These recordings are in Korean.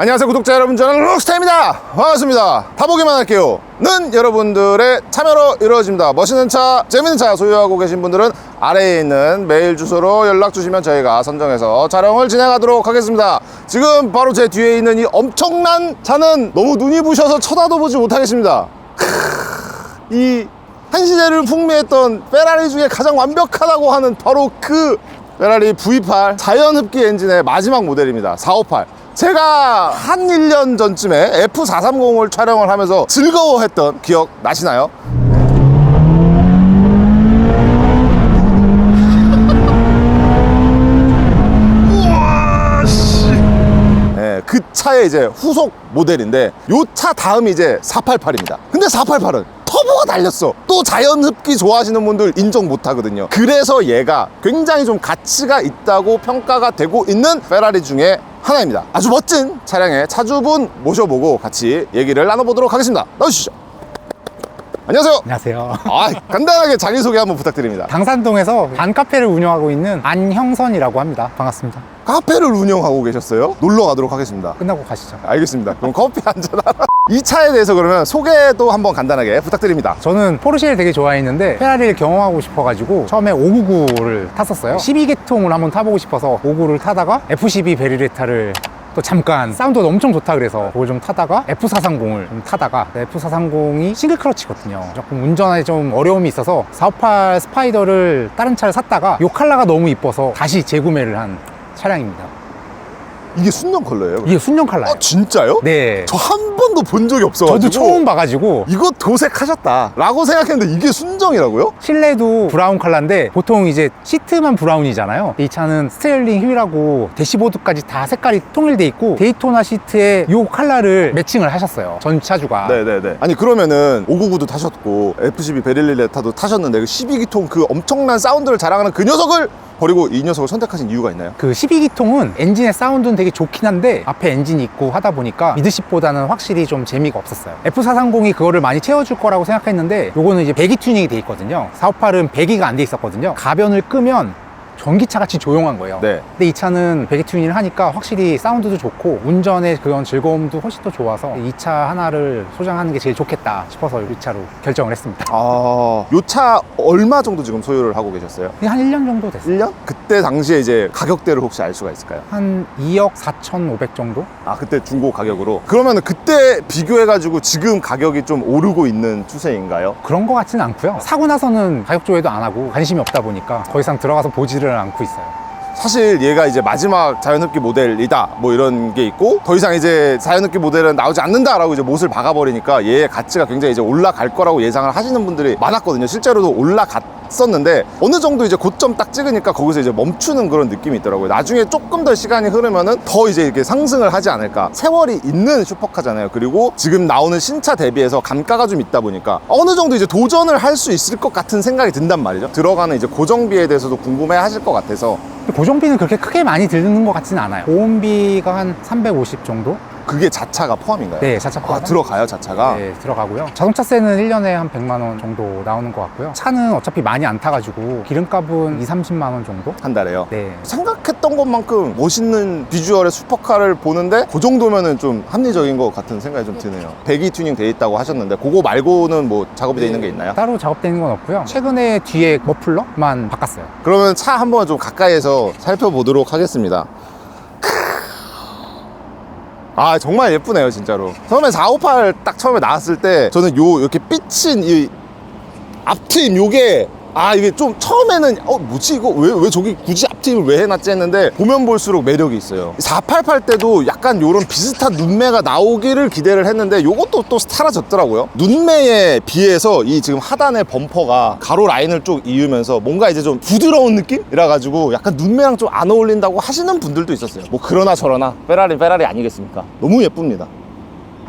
안녕하세요 구독자 여러분. 저는 록스타입니다. 반갑습니다. 타보기만 할게요. 는 여러분들의 참여로 이루어집니다. 멋있는 차 재밌는 차 소유하고 계신 분들은 아래에 있는 메일 주소로 연락 주시면 저희가 선정해서 촬영을 진행하도록 하겠습니다. 지금 바로 제 뒤에 있는 이 엄청난 차는 너무 눈이 부셔서 쳐다도 보지 못하겠습니다. 크으, 이 한시대를 풍미했던 페라리 중에 가장 완벽하다고 하는 바로 그 페라리 V8 자연흡기 엔진의 마지막 모델입니다. 458 제가 한 1년 전쯤에 F430을 촬영을 하면서 즐거워했던 기억 나시나요? 네, 그 차의 이제 후속 모델인데 요 차 다음이 이제 488입니다. 근데 488은 터보가 달렸어. 또 자연 흡기 좋아하시는 분들 인정 못 하거든요. 그래서 얘가 굉장히 좀 가치가 있다고 평가가 되고 있는 페라리 중에 하나입니다. 아주 멋진 차량의 차주분 모셔보고 같이 얘기를 나눠보도록 하겠습니다. 나오시죠. 안녕하세요. 안녕하세요. 아, 간단하게 자기소개 한번 부탁드립니다. 당산동에서 반카페를 운영하고 있는 안형선이라고 합니다. 반갑습니다. 카페를 운영하고 계셨어요? 놀러 가도록 하겠습니다. 끝나고 가시죠. 알겠습니다. 그럼 커피 한잔 하나. 이 차에 대해서 그러면 소개도 한번 간단하게 부탁드립니다. 저는 포르쉐를 되게 좋아했는데 페라리를 경험하고 싶어가지고 처음에 599를 탔었어요. 12계통을 한번 타보고 싶어서 599를 타다가 F12 베리레타를 또 잠깐 사운드가 엄청 좋다 그래서 그걸 좀 타다가 F430을 좀 타다가 F430이 싱글 클러치거든요. 조금 운전에 좀 어려움이 있어서 458 스파이더를 다른 차를 샀다가 이 컬러가 너무 이뻐서 다시 재구매를 한 차량입니다. 이게 순정 컬러예요? 이게 순정 컬러예요. 어, 진짜요? 네. 저 한 번도 본 적이 없어가지고 저도 처음 봐가지고 이거 도색하셨다 라고 생각했는데 이게 순정이라고요? 실내도 브라운 컬러인데 보통 이제 시트만 브라운이잖아요. 이 차는 스테어링 휠하고 대시보드까지 다 색깔이 통일돼 있고 데이토나 시트에 이 컬러를 매칭을 하셨어요. 전 차주가. 네네네 아니 그러면은 599도 타셨고 F12 베릴리레타도 타셨는데 그 12기통 그 엄청난 사운드를 자랑하는 그 녀석을 버리고 이 녀석을 선택하신 이유가 있나요? 그 12기통은 엔진의 사운드는 되게 좋긴 한데 앞에 엔진이 있고 하다 보니까 미드십보다는 확실히 좀 재미가 없었어요. F430이 그거를 많이 채워줄 거라고 생각했는데 요거는 이제 배기 튜닝이 돼 있거든요. 458은 배기가 안 돼 있었거든요. 가변을 끄면 전기차 같이 조용한 거예요. 네. 근데 이 차는 배기 튜닝을 하니까 확실히 사운드도 좋고 운전의 그런 즐거움도 훨씬 더 좋아서 이 차 하나를 소장하는 게 제일 좋겠다 싶어서 이 차로 결정을 했습니다. 아, 요차 얼마 정도 지금 소유를 하고 계셨어요? 한 1년 정도 됐어요. 1년? 그때 당시에 이제 가격대를 혹시 알 수가 있을까요? 한 2억 4,500 정도? 아, 그때 중고 가격으로. 그러면 그때 비교해가지고 지금 가격이 좀 오르고 있는 추세인가요? 그런 거 같지는 않고요. 사고 나서는 가격 조회도 안 하고 관심이 없다 보니까 더 이상 들어가서 보지를 않고 있어요. 사실 얘가 이제 마지막 자연흡기 모델이다 뭐 이런 게 있고 더 이상 이제 자연흡기 모델은 나오지 않는다라고 이제 못을 박아버리니까 얘의 가치가 굉장히 이제 올라갈 거라고 예상을 하시는 분들이 많았거든요 실제로도 올라갔 었는데 어느 정도 이제 고점 딱 찍으니까 거기서 이제 멈추는 그런 느낌이 있더라고요. 나중에 조금 더 시간이 흐르면은 더 이제 이렇게 상승을 하지 않을까. 세월이 있는 슈퍼카잖아요. 그리고 지금 나오는 신차 대비해서 감가가 좀 있다 보니까 어느 정도 이제 도전을 할 수 있을 것 같은 생각이 든단 말이죠. 들어가는 이제 고정비에 대해서도 궁금해 하실 것 같아서. 고정비는 그렇게 크게 많이 드는 것 같지는 않아요. 보험비가 한 350 정도? 그게 자차가 포함인가요? 네, 자차 아, 포함. 들어가요, 자차가? 네, 들어가고요. 자동차세는 1년에 한 100만 원 정도 나오는 것 같고요. 차는 어차피 많이 안 타가지고 기름값은 2, 30만 원 정도? 한 달에요. 네. 생각했던 것만큼 멋있는 비주얼의 슈퍼카를 보는데 그 정도면은 좀 합리적인 것 같은 생각이 좀 드네요. 배기 튜닝 돼 있다고 하셨는데 그거 말고는 뭐 작업이 돼 있는 게 있나요? 따로 작업되는 건 없고요. 최근에 뒤에 머플러만 바꿨어요. 그러면 차 한번 좀 가까이에서 살펴보도록 하겠습니다. 아 정말 예쁘네요 진짜로. 처음에 458 딱 처음에 나왔을 때 저는 요 이렇게 삐친 이 앞트임 요게 아 이게 좀 처음에는 어 뭐지 이거? 왜 왜 저기 굳이 앞트임을 왜 해놨지 했는데 보면 볼수록 매력이 있어요. 488 때도 약간 요런 비슷한 눈매가 나오기를 기대를 했는데 요것도 또 사라졌더라고요. 눈매에 비해서 이 지금 하단의 범퍼가 가로 라인을 쭉 이으면서 뭔가 이제 좀 부드러운 느낌이라 가지고 약간 눈매랑 좀 안 어울린다고 하시는 분들도 있었어요. 뭐 그러나 저러나 페라리 페라리 아니겠습니까? 너무 예쁩니다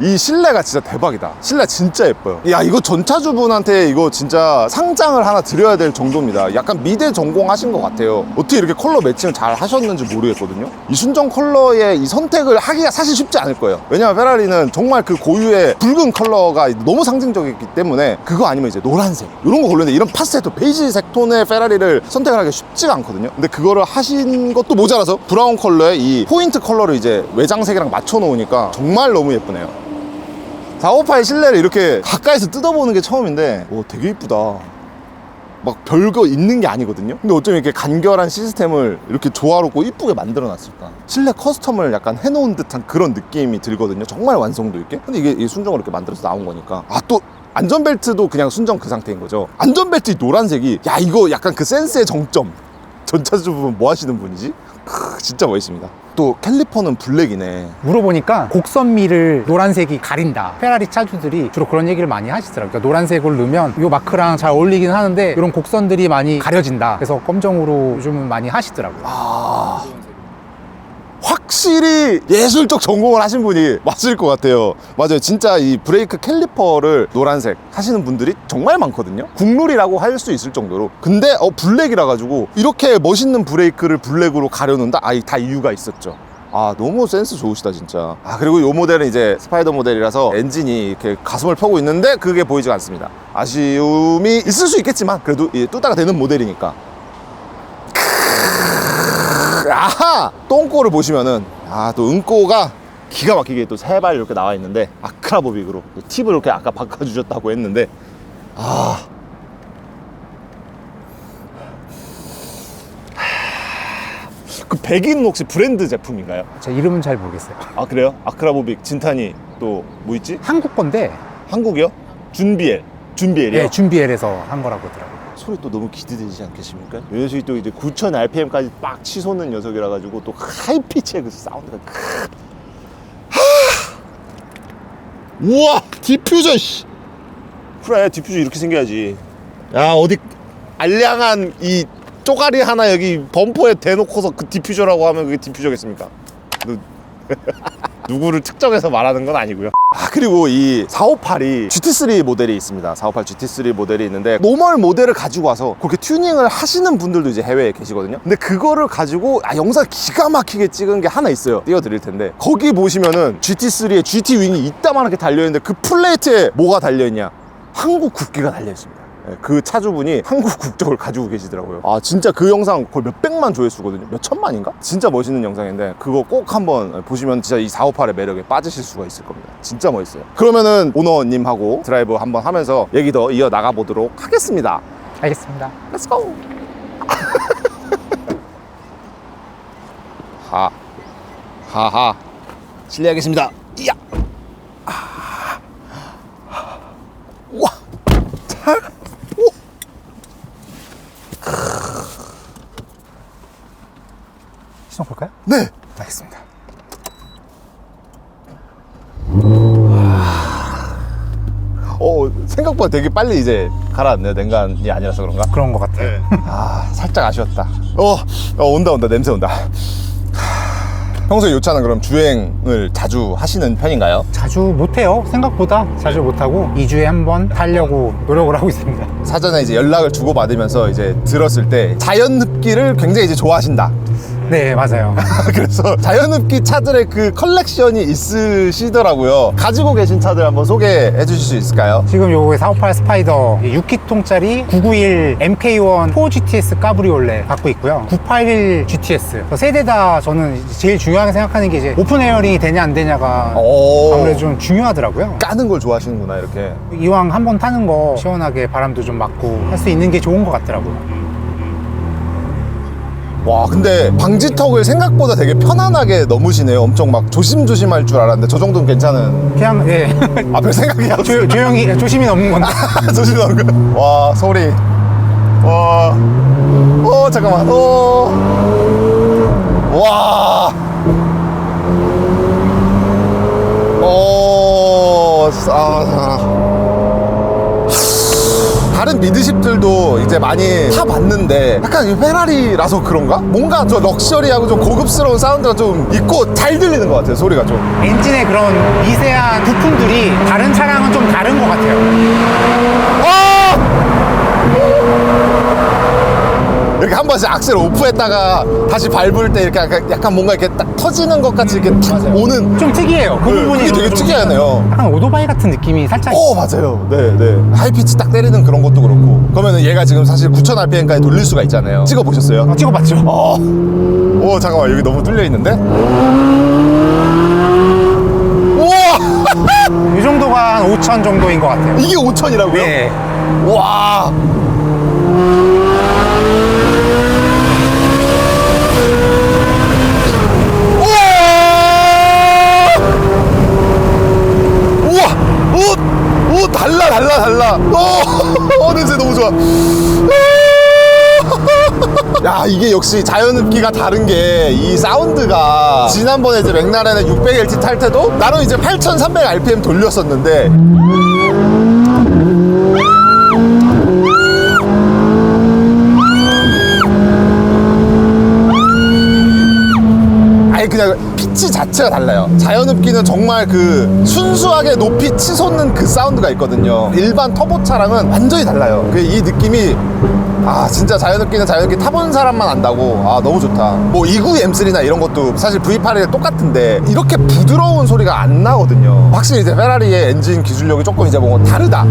이 실내가 진짜 대박이다. 실내 진짜 예뻐요. 야, 이거 전차주분한테 이거 진짜 상장을 하나 드려야 될 정도입니다. 약간 미대 전공하신 것 같아요. 어떻게 이렇게 컬러 매칭을 잘 하셨는지 모르겠거든요. 이 순정 컬러의 이 선택을 하기가 사실 쉽지 않을 거예요. 왜냐면 페라리는 정말 그 고유의 붉은 컬러가 너무 상징적이기 때문에 그거 아니면 이제 노란색 이런 거 고르는데 이런 파스텔 톤, 베이지색 톤의 페라리를 선택을 하기가 쉽지가 않거든요. 근데 그거를 하신 것도 모자라서 브라운 컬러의 이 포인트 컬러를 이제 외장색이랑 맞춰 놓으니까 정말 너무 예쁘네요. 458 실내를 이렇게 가까이서 뜯어보는 게 처음인데 오 되게 이쁘다. 막 별거 있는 게 아니거든요? 근데 어쩜 이렇게 간결한 시스템을 이렇게 조화롭고 이쁘게 만들어 놨을까? 실내 커스텀을 약간 해놓은 듯한 그런 느낌이 들거든요. 정말 완성도 있게. 근데 이게, 순정으로 이렇게 만들어서 나온 거니까. 아또 안전벨트도 그냥 순정 그 상태인 거죠? 안전벨트 이 노란색이 야 이거 약간 그 센스의 정점. 전차주 부분 뭐 하시는 분이지? 크, 진짜 멋있습니다 또 캘리퍼는 블랙이네 물어보니까 곡선미를 노란색이 가린다. 페라리 차주들이 주로 그런 얘기를 많이 하시더라고요. 그러니까 노란색을 넣으면 이 마크랑 잘 어울리긴 하는데 이런 곡선들이 많이 가려진다. 그래서 검정으로 요즘은 많이 하시더라고요. 아. 확실히 예술적 전공을 하신 분이 맞을 것 같아요. 맞아요. 진짜 이 브레이크 캘리퍼를 노란색 하시는 분들이 정말 많거든요. 국룰이라고 할 수 있을 정도로. 근데 어 블랙이라 가지고 이렇게 멋있는 브레이크를 블랙으로 가려놓는다. 아, 이 다 이유가 있었죠. 아 너무 센스 좋으시다 진짜 아 그리고 이 모델은 이제 스파이더 모델이라서 엔진이 이렇게 가슴을 펴고 있는데 그게 보이지가 않습니다 아쉬움이 있을 수 있겠지만 그래도 이 뚜따가 되는 모델이니까 아하! 똥꼬를 보시면은 아또 은꼬가 기가 막히게 또 세 발 이렇게 나와 있는데 아크라 보빅으로 또 팁을 이렇게 아까 바꿔주셨다고 했는데 아. 그 백인 혹시 브랜드 제품인가요? 제 이름은 잘 모르겠어요. 아 그래요? 아크라보빅 진탄이 또 뭐 있지? 한국 건데 한국이요? 준비엘 준비엘이요? 예, 준비엘에서 한 거라고 하더라고요. 소리 또 너무 기대되지 않겠습니까? 이 녀석이 또 이제 9000 RPM까지 빡 치솟는 녀석이라 가지고 또 하이피치의 그 사운드가 크. 하! 우와 디퓨저 씨 그래 디퓨저 이렇게 생겨야지 야 어디 알량한 이 쪼가리 하나 여기 범퍼에 대놓고서 그 디퓨저라고 하면 그게 디퓨저겠습니까? 너- 누구를 특정해서 말하는 건 아니고요. 아 그리고 이 458이 GT3 모델이 있습니다. 458 GT3 모델이 있는데 노멀 모델을 가지고 와서 그렇게 튜닝을 하시는 분들도 이제 해외에 계시거든요. 근데 그거를 가지고 아 영상 기가 막히게 찍은 게 하나 있어요. 띄워드릴 텐데 거기 보시면은 GT3에 GT 윙이 이따만하게 달려 있는데 그 플레이트에 뭐가 달려 있냐? 한국 국기가 달려 있습니다. 예, 그 차주분이 한국 국적을 가지고 계시더라고요. 아 진짜 그 영상 거의 몇 백만 조회수거든요. 몇 천만인가? 진짜 멋있는 영상인데 그거 꼭 한번 보시면 진짜 이 458의 매력에 빠지실 수가 있을 겁니다. 진짜 멋있어요. 그러면은 오너님하고 드라이브 한번 하면서 얘기 더 이어 나가 보도록 하겠습니다. 알겠습니다. Let's go. 하 하하 실례하겠습니다. 이야. 아. 와. 잘. 오. 시동 볼까요? 네. 알겠습니다. 어 생각보다 되게 빨리 이제 가라앉네요. 냉간이 아니라서 그런가? 그런 것 같아요. 아 살짝 아쉬웠다. 어, 어 온다 온다 냄새 온다. 평소에 요 차는 그럼 주행을 자주 하시는 편인가요? 자주 못해요. 생각보다 자주 못하고 2주에 한 번 타려고 노력을 하고 있습니다. 사전에 이제 연락을 주고 받으면서 이제 들었을 때 자연 흡기를 굉장히 이제 좋아하신다. 네, 맞아요. 그래서 자연 흡기 차들의 그 컬렉션이 있으시더라고요. 가지고 계신 차들 한번 소개해 주실 수 있을까요? 지금 요게 458 스파이더 6기통짜리 991 MK1 4GTS 까브리올레 갖고 있고요. 981 GTS 세대 다 저는 제일 중요하게 생각하는 게 이제 오픈 에어링이 되냐 안 되냐가 오. 아무래도 좀 중요하더라고요. 까는 걸 좋아하시는구나 이렇게. 이왕 한 번 타는 거 시원하게 바람도 좀 맞고 할 수 있는 게 좋은 것 같더라고요. 와 근데 방지턱을 생각보다 되게 편안하게 넘으시네요. 엄청 막 조심조심할 줄 알았는데 저 정도는 괜찮은. 그냥 예 앞에 생각이 안 조, 조용히 조심히 넘는 건데 조심 넘는 거. 와 소리. 와. 어 잠깐만. 어. 와. 어. 아. 다른 미드십들도 이제 많이 타봤는데 약간 이 페라리라서 그런가? 뭔가 저 럭셔리하고 좀 고급스러운 사운드가 좀 있고 잘 들리는 것 같아요 소리가 좀 엔진의 그런 미세한 부품들이 다른 차량은 좀 다른 것 같아요. 아! 이렇게 한 번씩 악셀 오프했다가 다시 밟을 때 이렇게 약간, 약간 뭔가 이렇게 딱 터지는 것 같이 이렇게 탁 오는 좀 특이해요. 그 네, 부분이 그게 되게 좀- 특이하네요. 약간 오토바이 같은 느낌이 살짝. 어 맞아요 네네 하이피치 딱 때리는 그런 것도 그렇고 그러면은 얘가 지금 사실 9000rpm까지 돌릴 수가 있잖아요 찍어보셨어요? 어, 찍어봤죠. 어. 오 잠깐만 여기 너무 뚫려 있는데 우와 이 정도가 한 5천 정도인 것 같아요. 이게 5000이라고요? 네. 와 우와 오, 오 달라 오, 어 냄새 너무 좋아. 야 이게 역시 자연흡기가 다른 게 이 사운드가 지난번에 이제 맥라렌의 600LT 탈 때도 나름 이제 8300rpm 돌렸었는데. 아니 그냥 피치 자체가 달라요. 자연흡기는 정말 그 순수하게 높이 치솟는 그 사운드가 있거든요. 일반 터보 차랑은 완전히 달라요. 그 이 느낌이 아 진짜 자연흡기는 자연흡기 타본 사람만 안다고. 아 너무 좋다. 뭐29 M3나 이런 것도 사실 V8이랑 똑같은데 이렇게 부드러운 소리가 안 나거든요. 확실히 이제 페라리의 엔진 기술력이 조금 이제 뭔가 다르다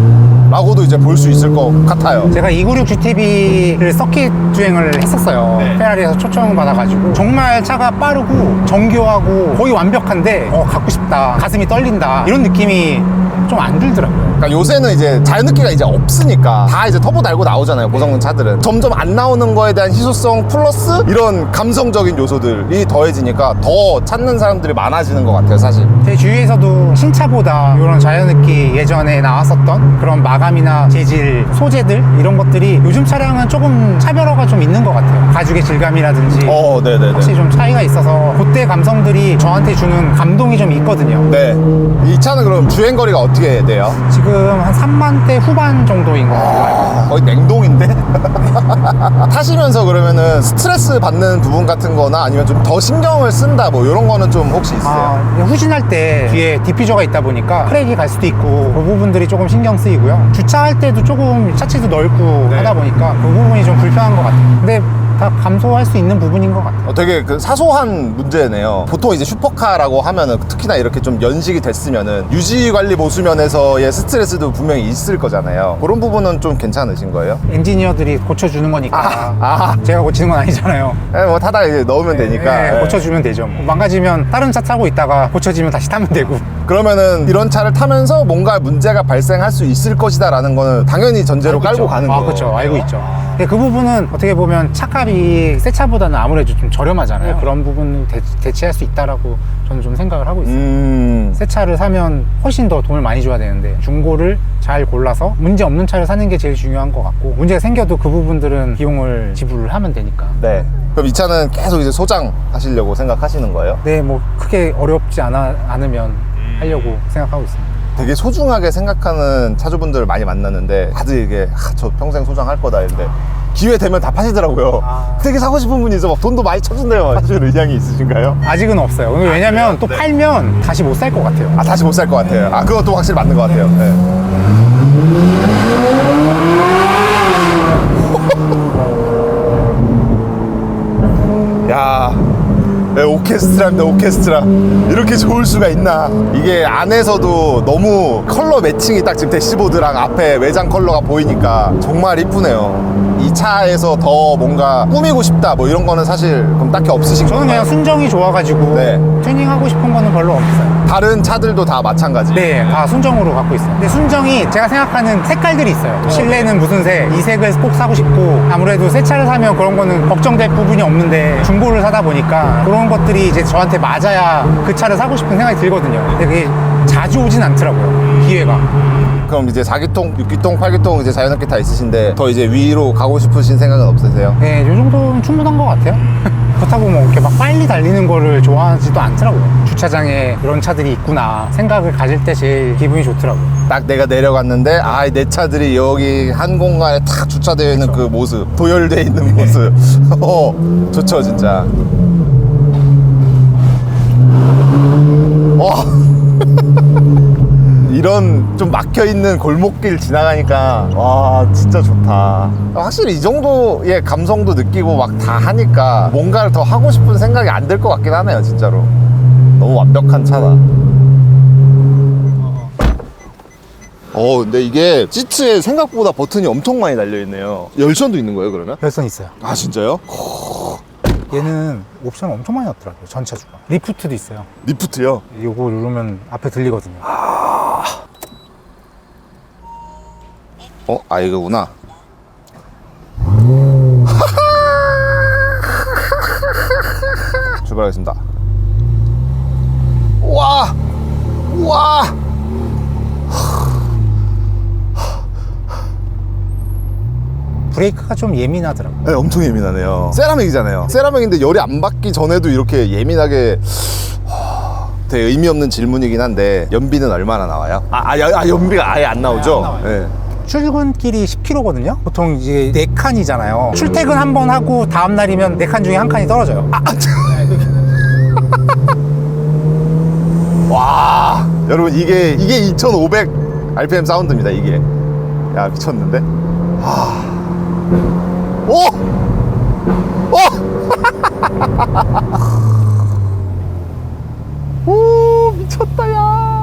라고도 이제 볼 수 있을 것 같아요. 제가 296 GTB를 서킷 주행을 했었어요. 네. 페라리에서 초청 받아가지고. 정말 차가 빠르고 정교하고 거의 완벽한데 어 갖고 싶다. 가슴이 떨린다. 이런 느낌이 좀 안 들더라고요. 그러니까 요새는 이제 자연흡기가 이제 없으니까 다 이제 터보 달고 나오잖아요 고성능 차들은 점점 안 나오는 거에 대한 희소성 플러스 이런 감성적인 요소들이 더해지니까 더 찾는 사람들이 많아지는 것 같아요 사실 제 주위에서도 신차보다 이런 자연흡기 예전에 나왔었던 그런 마감이나 재질, 소재들 이런 것들이 요즘 차량은 조금 차별화가 좀 있는 것 같아요. 가죽의 질감이라든지 어 네네네 확실히 좀 차이가 있어서 그때 감성들이 저한테 주는 감동이 좀 있거든요. 네이 차는 그럼 주행거리가 어떻게 돼요? 지금 한 3만 대 후반 정도인 것 같아요. 아, 거의 냉동인데? 타시면서 그러면은 스트레스 받는 부분 같은 거나 아니면 좀 더 신경을 쓴다 뭐 이런 거는 좀 혹시 있으세요? 아, 후진할 때 뒤에 디퓨저가 있다 보니까 크랙이 갈 수도 있고 그 부분들이 조금 신경 쓰이고요. 주차할 때도 조금 차체도 넓고 네. 하다 보니까 그 부분이 좀 불편한 것 같아요. 근데 다 감소할 수 있는 부분인 것 같아요. 어, 되게 그 사소한 문제네요. 보통 이제 슈퍼카라고 하면은 특히나 이렇게 좀 연식이 됐으면은 유지 관리 보수 면에서의 스트레스도 분명히 있을 거잖아요. 그런 부분은 좀 괜찮으신 거예요? 엔지니어들이 고쳐주는 거니까 아, 제가 고치는 건 아니잖아요. 예, 뭐 타다가 이제 넣으면 되니까. 네, 예. 고쳐주면 되죠. 뭐 망가지면 다른 차 타고 있다가 고쳐지면 다시 타면 되고. 그러면은 이런 차를 타면서 뭔가 문제가 발생할 수 있을 것이다 라는 거는 당연히 전제로 깔고 있죠. 가는 아, 거예요. 그렇죠. 알고 있죠. 근데 그 부분은 어떻게 보면 차값이 새 차보다는 아무래도 좀 저렴하잖아요. 그런 부분을 대, 대체할 수 있다라고 저는 좀 생각을 하고 있어요. 음. 새 차를 사면 훨씬 더 돈을 많이 줘야 되는데 중고를 잘 골라서 문제 없는 차를 사는 게 제일 중요한 것 같고 문제가 생겨도 그 부분들은 비용을 지불을 하면 되니까. 네. 그럼 이 차는 계속 이제 소장하시려고 생각하시는 거예요? 네, 뭐 크게 어렵지 않아, 않으면 하려고 생각하고 있습니다. 되게 소중하게 생각하는 차주분들을 많이 만났는데 다들 이게 아, 저 평생 소장할 거다 이런데 기회 되면 다 파시더라고요. 아. 되게 사고 싶은 분이 있어 막 돈도 많이 쳐준대요. 사실 의향이 있으신가요? 아직은 없어요. 왜냐면 또 팔면 다시 못 살 것 같아요. 아 다시 못 살 것 같아요. 아 그것도 확실히 맞는 것 같아요. 네. 야, 네, 오케스트라입니다, 오케스트라. 이렇게 좋을 수가 있나. 이게 안에서도 너무 컬러 매칭이 딱 지금 대시보드랑 앞에 외장 컬러가 보이니까 정말 이쁘네요. 이 차에서 더 뭔가 꾸미고 싶다, 뭐 이런 거는 사실 그럼 딱히 없으신 저는 건가요? 그냥 순정이 좋아가지고 네. 튜닝하고 싶은 거는 별로 없어요. 다른 차들도 다 마찬가지. 네, 다 순정으로 갖고 있어요. 근데 순정이 제가 생각하는 색깔들이 있어요. 실내는 무슨 색, 이 색을 꼭 사고 싶고 아무래도 새 차를 사면 그런 거는 걱정될 부분이 없는데 중고를 사다 보니까 그런 것들이 이제 저한테 맞아야 그 차를 사고 싶은 생각이 들거든요. 근데 그게 자주 오진 않더라고요. 기회가. 그럼 이제 4기통, 6기통, 8기통 이제 자연흡기 다 있으신데 더 이제 위로 가고 싶으신 생각은 없으세요? 네, 이 정도는 충분한 것 같아요. 타고 뭐 이렇게 막 빨리 달리는 거를 좋아하지도 않더라고요. 주차장에 그런 차들이 있구나 생각을 가질 때 제일 기분이 좋더라고요. 딱 내가 내려갔는데 아 내 차들이 여기 한 공간에 탁 주차되어 있는 그 모습 도열되어 있는 모습 어 좋죠 진짜 와 이런 좀 막혀 있는 골목길 지나가니까 와 진짜 좋다 확실히 이 정도의 감성도 느끼고 막 다 하니까 뭔가를 더 하고 싶은 생각이 안 들 것 같긴 하네요 진짜로 너무 완벽한 차다 어, 근데 이게 시트에 생각보다 버튼이 엄청 많이 달려있네요. 열선도 있는 거예요, 그러면? 열선 있어요. 아, 진짜요? 얘는 옵션 엄청 많이 넣더라고요. 전차주가. 리프트도 있어요. 리프트요? 요거 누르면 앞에 들리거든요. 어, 아, 이거구나. 출발하겠습니다. 와! 와! 브레이크가 좀 예민하더라고요. 네, 엄청 예민하네요. 세라믹이잖아요. 세라믹인데 열이 안 받기 전에도 이렇게 예민하게 하, 되게 의미 없는 질문이긴 한데 연비는 얼마나 나와요? 아, 아, 야- 아, 연비가 아예 안 나오죠? 안 나와요. 네. 출근길이 10km거든요. 보통 이제 네 칸이잖아요. 출퇴근 한 번 하고 다음 날이면 네칸 중에 한 칸이 떨어져요. 아, 와, 여러분 이게 이게 2,500 RPM 사운드입니다. 이게 야 미쳤는데? 와, 오, 오, 오 미쳤다 야.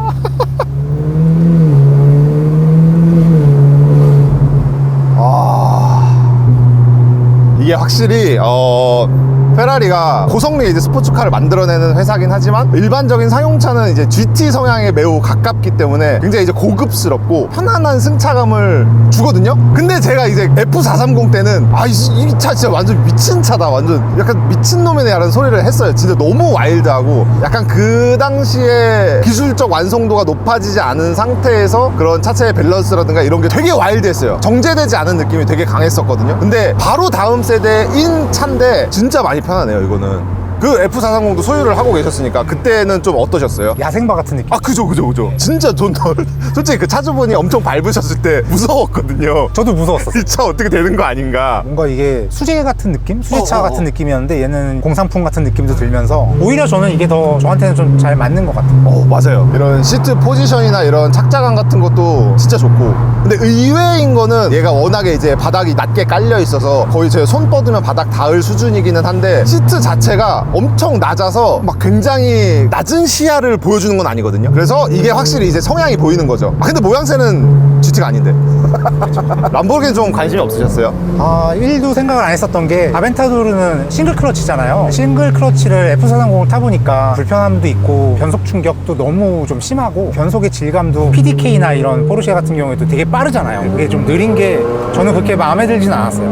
확실히 어 페라리가 고성능 이제 스포츠카를 만들어내는 회사긴 하지만 일반적인 상용차는 이제 GT 성향에 매우 가깝기 때문에 굉장히 이제 고급스럽고 편안한 승차감을 주거든요. 근데 제가 이제 F430 때는 아 이 차 진짜 완전 미친 차다. 완전 약간 미친 놈이네라는 소리를 했어요. 진짜 너무 와일드하고 약간 그 당시에 기술적 완성도가 높아지지 않은 상태에서 그런 차체의 밸런스라든가 이런 게 되게 와일드했어요. 정제되지 않은 느낌이 되게 강했었거든요. 근데 바로 다음 세대인 차인데 진짜 많이 편하네요, 이거는. 그 F430도 소유를 하고 계셨으니까 그때는 좀 어떠셨어요? 야생마 같은 느낌. 아, 그죠, 그죠, 그죠. 진짜 전 솔직히 그 차주분이 엄청 밟으셨을 때 무서웠거든요. 저도 무서웠었어요. 이차 어떻게 되는 거 아닌가. 뭔가 이게 수제 같은 느낌? 수제차 어, 어, 어. 같은 느낌이었는데 얘는 공산품 같은 느낌도 들면서 오히려 저는 이게 더 저한테는 좀 잘 맞는 것 같아요. 어 맞아요 이런 시트 포지션이나 이런 착자감 같은 것도 진짜 좋고 근데 의외인 거는 얘가 워낙에 이제 바닥이 낮게 깔려 있어서 거의 제 손 뻗으면 바닥 닿을 수준이기는 한데 시트 자체가 엄청 낮아서 막 굉장히 낮은 시야를 보여주는 건 아니거든요 그래서 이게 확실히 이제 성향이 보이는 거죠 아 근데 모양새는 GT가 아닌데 람보르기니 좀 관심이 없으셨어요? 아, 1도 생각을 안 했었던 게 아벤타도르는 싱글 클러치잖아요. 싱글 클러치를 F430을 타보니까 불편함도 있고 변속 충격도 너무 좀 심하고 변속의 질감도 PDK나 이런 포르쉐 같은 경우에도 되게 빠르잖아요. 그게 좀 느린 게 저는 그렇게 마음에 들진 않았어요.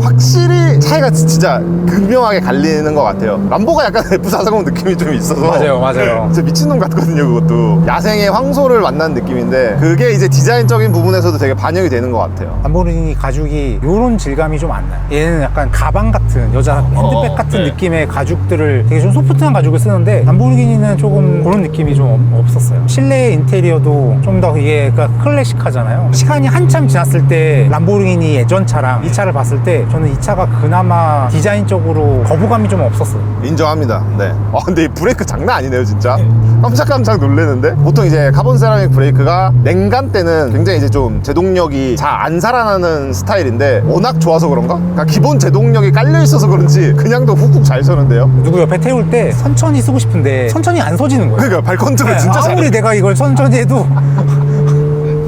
확실히 차이가 지- 진짜 극명하게 갈리는 것 같아요. 람보가 약간 F440 느낌이 좀 있어서. 맞아요, 맞아요. 진짜 미친놈 같거든요, 그것도. 야생의 황소를 만난 느낌인데, 그게 이제 디자인적인 부분에서도 되게 반영이 되는 것 같아요. 람보르기니 가죽이 요런 질감이 좀 안 나요. 얘는 약간 가방 같은 여자 핸드백 어, 같은 네. 느낌의 가죽들을 되게 좀 소프트한 가죽을 쓰는데 람보르기니는 조금 그런 느낌이 좀 없- 없었어요. 실내 인테리어도 좀 더 이게 그러니까 클래식하잖아요. 시간이 한참 지났을 때 람보르기니 예전 차랑 이 차를 봤을 때 저는 이 차가 그나마 디자인적으로 거부감이 좀 없었어요. 인정합니다. 네. 아, 근데 이 브레이크 장난 아니네요, 진짜. 깜짝깜짝 놀래는데? 보통 이제 카본 세라믹 브레이크가 냉간 때는 굉장히 이제 좀 제동력이 잘 안 살아나는 스타일인데, 워낙 좋아서 그런가? 그러니까 기본 제동력이 깔려 있어서 그런지 그냥도 훅훅 잘 서는데요. 누구 옆에 태울 때 천천히 쓰고 싶은데 천천히 안 서지는 거예요. 그러니까 발 컨트롤 네, 진짜 아무리 잘해. 내가 이걸 천천히 해도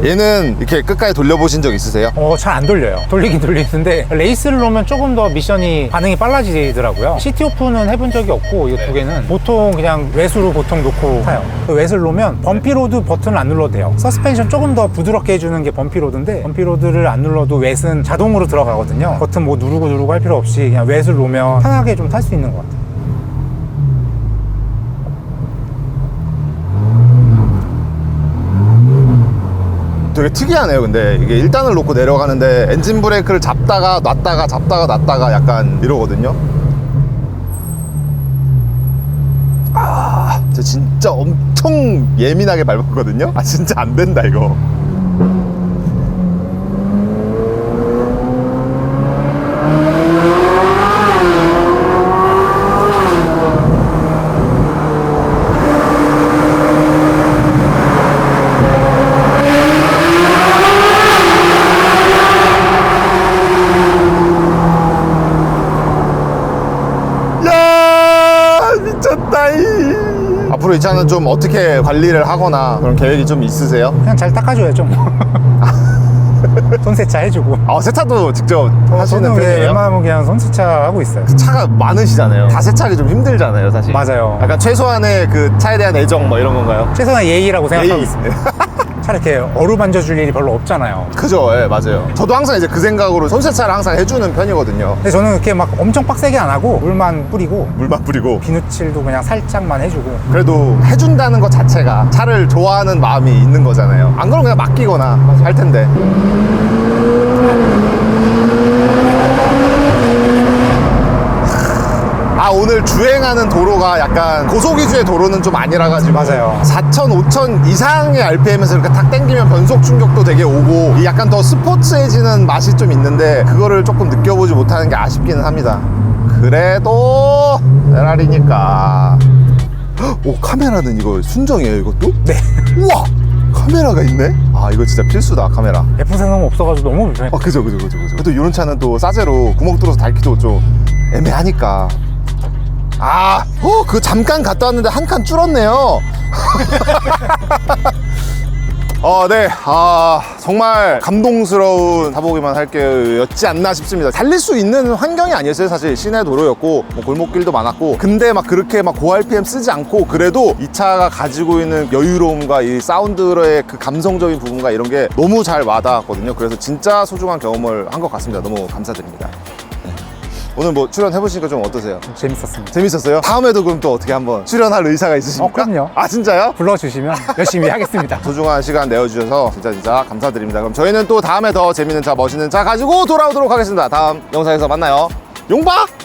얘는 이렇게 끝까지 돌려보신 적 있으세요? 어, 잘 안 돌려요. 돌리긴 돌리는데 레이스를 놓으면 조금 더 미션이 반응이 빨라지더라고요. 시티 오픈은 해본 적이 없고 이 두 개는 보통 그냥 외수로 보통 놓고 타요. 그 외수를 놓으면 범피로드 버튼을 안 눌러도 돼요. 서스펜션 조금 더 부드럽게 해주는 게 범피로드인데 범피로드를 안 눌러도 웻은 자동으로 들어가거든요. 버튼 뭐 누르고 누르고 할 필요 없이 그냥 웻을 놓으면 편하게 좀 탈 수 있는 것 같아요. 되게 특이하네요. 근데 이게 1단을 놓고 내려가는데 엔진 브레이크를 잡다가 놨다가 잡다가 놨다가 약간 이러거든요. 아, 저 진짜 엄청 예민하게 밟았거든요. 아 진짜 안 된다 이거. 앞으로 이 차는 좀 어떻게 관리를 하거나 그런 계획이 좀 있으세요? 그냥 잘 닦아줘야죠. 뭐. 손세차 해주고. 아 세차도 직접 하시는 저는 왜 편이에요? 웬만하면 그냥 손세차 하고 있어요. 차가 많으시잖아요 다 세차하기 좀 힘들잖아요 사실 맞아요. 약간 최소한의 그 차에 대한 애정 뭐 이런 건가요? 최소한 예의라고 생각하고 예의. 있습니다. 차 이렇게 어루만져 줄 일이 별로 없잖아요. 그죠 예 맞아요 저도 항상 이제 그 생각으로 손세차를 항상 해주는 편이거든요 근데 저는 이렇게 막 엄청 빡세게 안 하고 물만 뿌리고 물만 뿌리고 비누칠도 그냥 살짝만 해주고 그래도 해준다는 것 자체가 차를 좋아하는 마음이 있는 거잖아요 안 그러면 그냥 맡기거나 할 텐데 아 오늘 주행하는 도로가 약간 고속 위주의 도로는 좀 아니라 가지고 맞아요. 4천, 5천 이상의 RPM에서 이렇게 탁 땡기면 변속 충격도 되게 오고 이 약간 더 스포츠해지는 맛이 좀 있는데 그거를 조금 느껴보지 못하는 게 아쉽기는 합니다 그래도 페라리니까 오 카메라는 이거 순정이에요 이것도? 네. 우와 카메라가 있네? 아 이거 진짜 필수다 카메라 F3은 없어가지고 너무 불편해. 아 그죠 그죠 그죠 그죠 또 이런 차는 또 싸제로 구멍 뚫어서 달기도 좀 애매하니까 아, 어, 그 잠깐 갔다 왔는데 한 칸 줄었네요. 어, 네. 아, 정말 감동스러운 타보기만 할게요. 였지 않나 싶습니다. 달릴 수 있는 환경이 아니었어요. 사실 시내 도로였고, 뭐 골목길도 많았고. 근데 막 그렇게 막 고 RPM 쓰지 않고, 그래도 이 차가 가지고 있는 여유로움과 이 사운드의 그 감성적인 부분과 이런 게 너무 잘 와닿았거든요. 그래서 진짜 소중한 경험을 한 것 같습니다. 너무 감사드립니다. 네. 오늘 뭐 출연해보시니까 좀 어떠세요? 재밌었습니다. 재밌었어요? 다음에도 그럼 또 어떻게 한번 출연할 의사가 있으십니까? 어, 그럼요. 아 진짜요? 불러주시면 열심히 하겠습니다. 소중한 시간 내어주셔서 진짜 진짜 감사드립니다. 그럼 저희는 또 다음에 더 재밌는 차, 멋있는 차 가지고 돌아오도록 하겠습니다. 다음 영상에서 만나요. 용바!